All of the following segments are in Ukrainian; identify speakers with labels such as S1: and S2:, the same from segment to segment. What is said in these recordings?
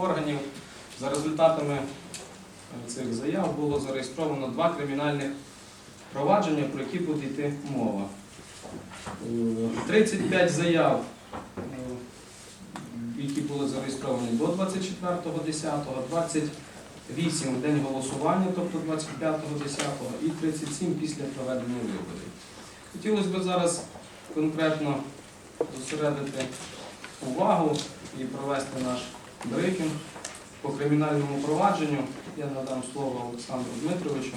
S1: органів. За результатами е, цих заяв було зареєстровано два кримінальних провадження, про які буде йти мова. Е, 35 заяв, е, які були зареєстровані до 24.10, 28 в день голосування, тобто 25.10, і 37 після проведення виборів. Хотілося б зараз конкретно зосередити увагу і провести наш брифінг по кримінальному провадженню. Я надам слово Олександру Дмитровичу.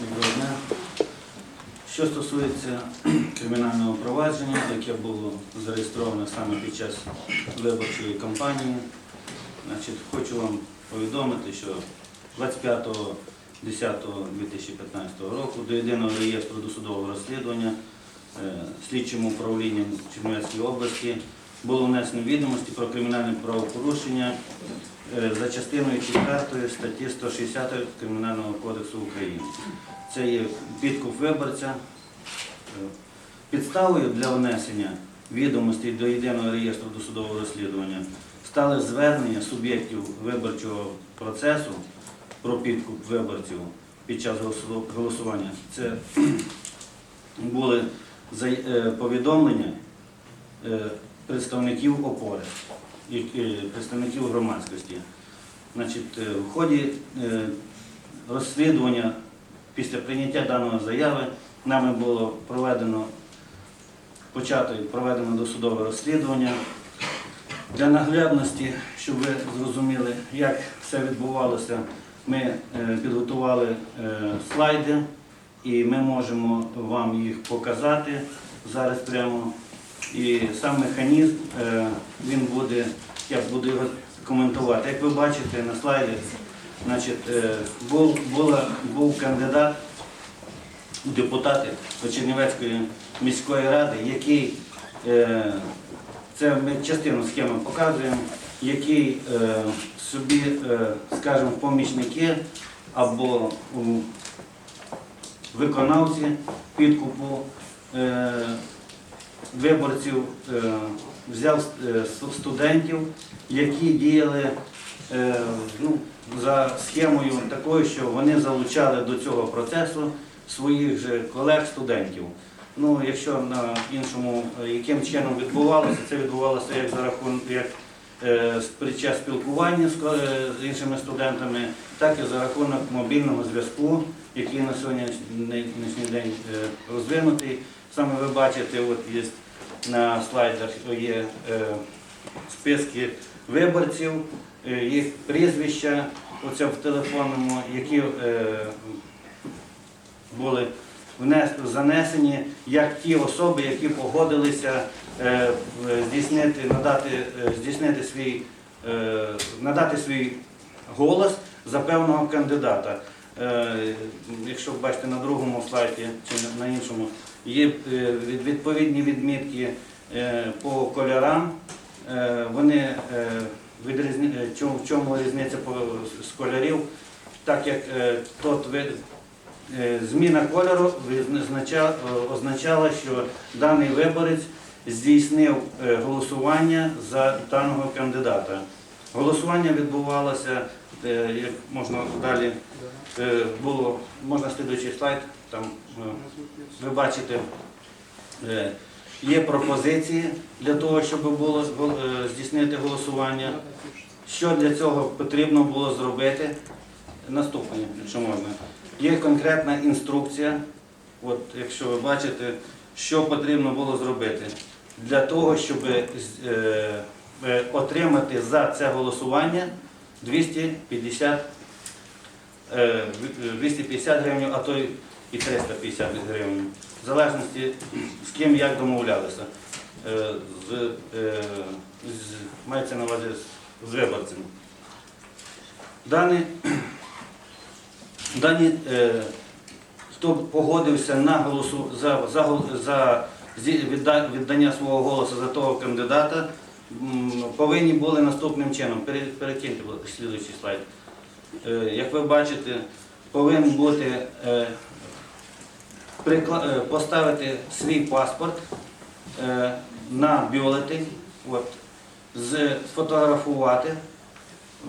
S2: Доброго дня. Що стосується кримінального провадження, яке було зареєстроване саме під час виборчої кампанії, значить, хочу вам повідомити, що 25.10.2015 року до єдиного реєстру досудового розслідування е, слідчим управлінням Чернівецької області було внесено відомості про кримінальне правопорушення е, за частиною 4 статті 160 Кримінального кодексу України. Це є підкуп виборця. Е, Підставою для внесення відомостей до єдиного реєстру досудового розслідування стали звернення суб'єктів виборчого процесу про підкуп виборців під час голосування. Це були е, повідомлення представників опори і е, представників громадськості. Значить, е, в ході е, розслідування після прийняття даної заяви нами було проведено почато проведено досудове розслідування. Для наглядності, щоб ви зрозуміли, як все відбувалося, ми підготували слайди і ми можемо вам їх показати зараз прямо. І сам механізм е, він буде, я буду його коментувати. Як ви бачите на слайді, значить, е, був, була, був кандидат у депутати Чернівецької міської ради, який е, це ми частину схеми показуємо, який собі, скажімо, помічники або виконавці підкупу виборців е, взяв е, студентів, які діяли е, ну, за схемою такою, що вони залучали до цього процесу своїх же колег-студентів. Ну, якщо на іншому, яким чином відбувалося, це відбувалося як за рахунок як під час спілкування з, іншими студентами, так і за рахунок мобільного зв'язку, який на сьогоднішній день розвинутий. Саме ви бачите, от є на слайдах є е, списки виборців, е, їх прізвища, оце в телефонному, які е, були занесені як ті особи, які погодилися здійснити, надати, здійснити свій, надати свій голос за певного кандидата. Е, Якщо бачите на другому слайді чи на- іншому, є е, відповідні відмітки е, по кольорам. Вони в чому різниця з кольорів, так як тот Зміна кольору означала, що даний виборець здійснив голосування за даного кандидата. Голосування відбувалося, е, як можна далі, е, було, можна слідуючий слайд, там е, ви бачите, є пропозиції для того, щоб було здійснити голосування. Що для цього потрібно було зробити? Наступне, якщо можна. Є конкретна інструкція, от якщо ви бачите, що потрібно було зробити для того, щоб отримати за це голосування 250, е, 250 гривень, а то і 350 гривень, в залежності з ким як домовлялися. Е, З, е, з, мається на увазі з, виборцем. Дані, е, хто погодився на голосу за, за, за віддання свого голосу за того кандидата, повинні були наступним чином. Перекиньте, слідуючий слайд. Е, як ви бачите, повинен бути е, е, поставити свій паспорт на бюлетень. От, сфотографувати,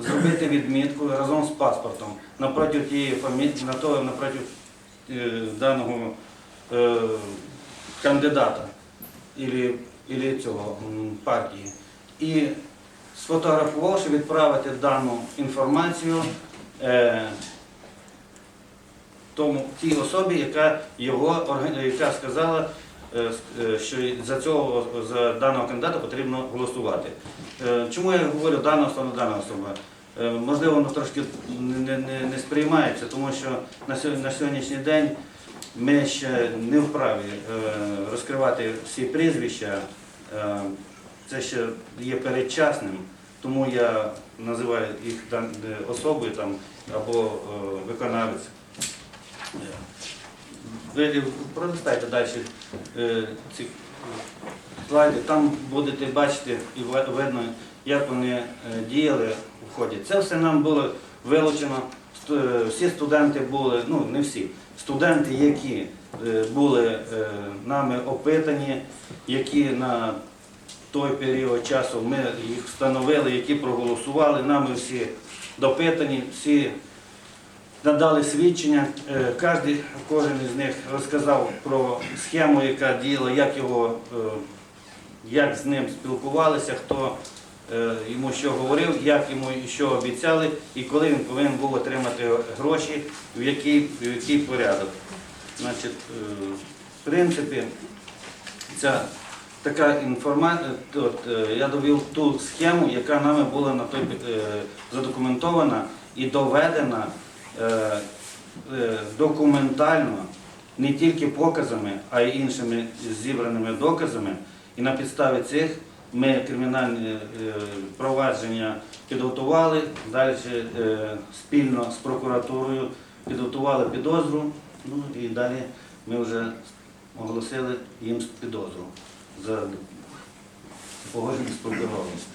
S2: зробити відмітку разом з паспортом напроти тієї фамілії, на того, напроти даного кандидата ілі цього партії. І сфотографувавши, відправити дану інформацію е, тому тій особі, яка його яка сказала, е, е, що за цього за даного кандидата потрібно голосувати. Е, Чому я говорю дана особа, дана особа? Е, Можливо, воно трошки не, не, не сприймається, тому що на на сьогоднішній день ми ще не вправі е, розкривати всі прізвища. Це ще є передчасним, тому я називаю їх е, особою там, або е, виконавець. Ви пролистайте далі е, ці слайди, там будете бачити і видно, як вони діяли в ході. Це все нам було вилучено. Всі студенти були, ну не всі, студенти, які були нами опитані, які на той період часу ми їх встановили, які проголосували, нами всі допитані, всі надали свідчення. Е, Кожен, кожен із них розказав про схему, яка діяла, як його, е, як з ним спілкувалися, хто е, йому що говорив, як йому що обіцяли, і коли він повинен був отримати гроші, в який, в який порядок. Значить, в принципі, ця така інформація, от, е, я довів ту схему, яка нами була на той е, задокументована і доведена е, е, документально, не тільки показами, а й іншими зібраними доказами. І на підставі цих ми кримінальні е, провадження підготували, далі е, спільно з прокуратурою підготували підозру, ну і далі ми вже оголосили їм підозру за погодження з.